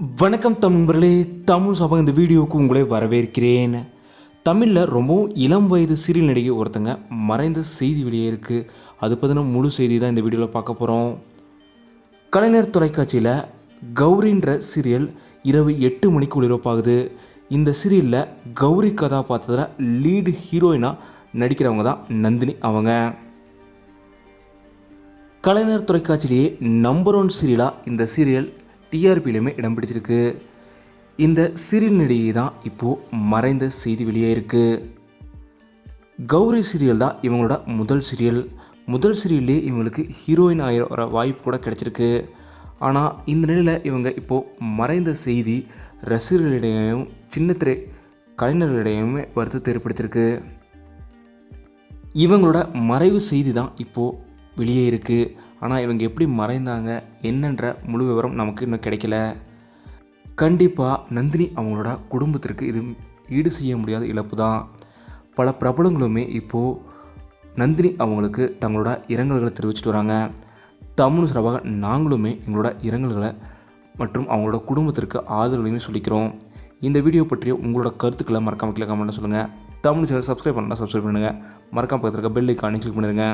வணக்கம் தமிழர்களே தமிழ் சபா இந்த வீடியோவுக்கு உங்களை வரவேற்கிறேன். தமிழில் ரொம்பவும் இளம் வயது சீரியல் நடிகை ஒருத்தங்க மறைந்த செய்தி வெளியே இருக்குது அது பற்றின முழு செய்தி தான் இந்த வீடியோவில் பார்க்க போகிறோம் கலைஞர் தொலைக்காட்சியில் கௌரின்ற சீரியல் இரவு எட்டு மணிக்கு ஒளிபரப்பாகுது. இந்த சீரியலில் கௌரி கதாபாத்திரத்தில் லீடு ஹீரோயினாக நடிக்கிறவங்க தான் நந்தினி அவங்க. கலைஞர் தொலைக்காட்சியிலேயே நம்பர் ஒன் சீரியலாக இந்த சீரியல் டிஆர்பியிலுமே இடம் பிடிச்சிருக்கு. இந்த சீரியல் தான் இப்போது மறைந்த செய்தி வெளியே இருக்குது கௌரி சீரியல் தான் இவங்களோட முதல் சீரியல். முதல் சீரியல்லே இவங்களுக்கு ஹீரோயின் ஆகிற வாய்ப்பு கூட கிடச்சிருக்கு. ஆனால் இந்த நிலையில் இவங்க இப்போது மறைந்த செய்தி ரசிகர்களிடையும் சின்னத்திரை கலைஞர்களிடையுமே வருத்தத்தை ஏற்படுத்தியிருக்கு. இவங்களோட மறைவு செய்தி தான் இப்போது வெளியே இருக்குது ஆனால் இவங்க எப்படி மறைந்தாங்க? என்னன்ற முழு விவரம் நமக்கு இன்னும் கிடைக்கல. கண்டிப்பாக நந்தினி அவங்களோட குடும்பத்திற்கு இது ஈடு செய்ய முடியாத இழப்பு தான். பல பிரபலங்களுமே இப்போது நந்தினி அவங்களுக்கு தங்களோட இரங்கல்களை தெரிவிச்சிட்டு வராங்க. தமிழ் சிறப்பாக நாங்களுமே எங்களோட இரங்கல்களை மற்றும் அவங்களோட குடும்பத்திற்கு ஆதரவுகளையுமே சொல்லிக்கிறோம். இந்த வீடியோ பற்றிய உங்களோட கருத்துக்களை மறக்காமல் கீழே கமெண்ட்டில் சொல்லுங்கள் தமிழ் சேனல் சப்ஸ்கிரைப் பண்ணால் சப்ஸ்கிரைப் பண்ணுங்கள் மறக்காம பக்கத்தில் இருக்க பெல் ஐக்கானே கிளிக் பண்ணிடுங்க.